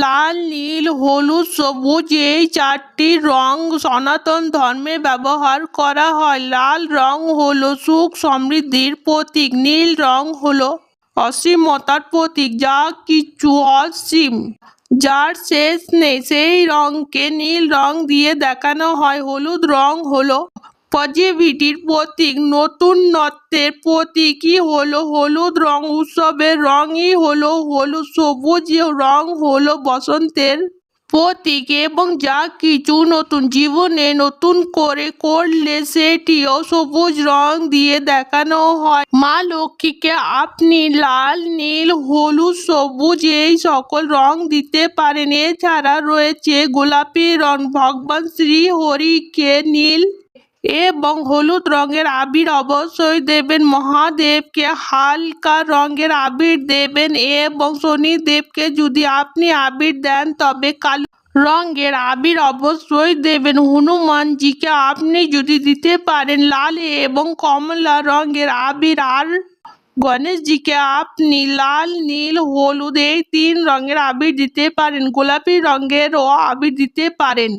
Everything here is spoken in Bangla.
লাল, নীল, হলুদ, সবুজ, এই চারটি রং সনাতন ধর্মে ব্যবহার করা হয়। লাল রং হলো সুখ সমৃদ্ধির প্রতীক, নীল রং হলো অসীমতার প্রতীক, যা কিছু অসীম, যার শেষ নেই। সেই রংকে নীল রং দিয়ে দেখানো হয়। হলুদ রং হলো পজিটিভিটির প্রতীক নতুনত্বের প্রতীকই হলো হলুদ রং উৎসবের রঙই হলো হলুদ, সবুজ রং হলো বসন্তের প্রতীক এবং যা কিছু নতুন জীবনে নতুন করে করলে সেটিও সবুজ রং দিয়ে দেখানো হয়। মা লক্ষ্মীকে আপনি লাল, নীল, হলুদ, সবুজ এই সকল রং দিতে পারেন। এছাড়া রয়েছে গোলাপি রং, ভগবান শ্রী হরিকে নীল এবং হলুদ রঙের আবির অবশ্যই দেবেন। মহাদেবকে হালকা রঙের আবির দেবেন এবং শনিদেবকে যদি আপনি আবির দেন, তবে কালো রঙের আবির অবশ্যই দেবেন। হনুমানজিকে আপনি যদি দিতে পারেন, লাল এবং কমলা রঙের আবির, আর গণেশজিকে আপনি লাল, নীল, হলুদ, এই তিন রঙের আবির দিতে পারেন। গোলাপি রঙেরও আবির দিতে পারেন।